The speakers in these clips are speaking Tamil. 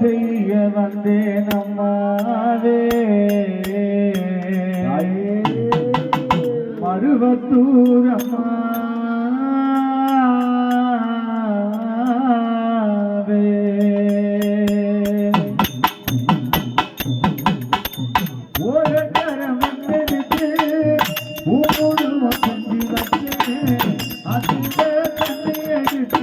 செய்ய வந்தேன் அம்மாவே. மருவத்தூர் அம்மாவே. ஒரு கரம் எடுத்து மூணு வந்தி வந்தேன் அந்த தண்ணி எடுத்து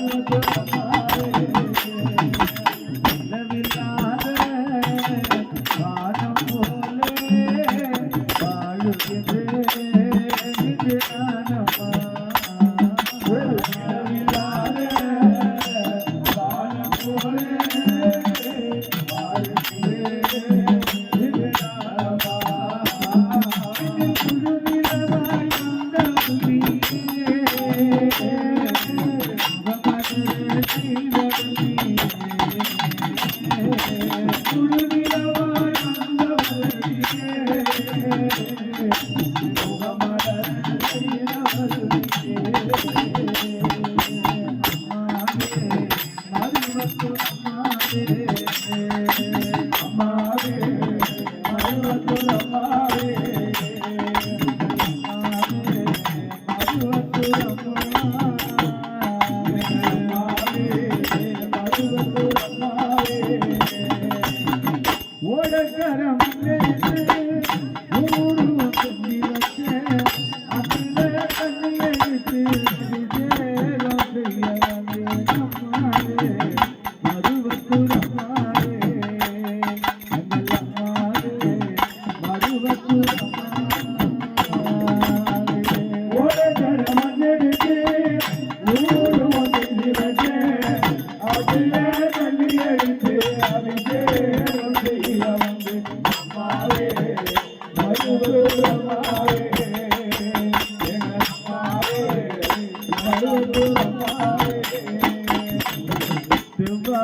Música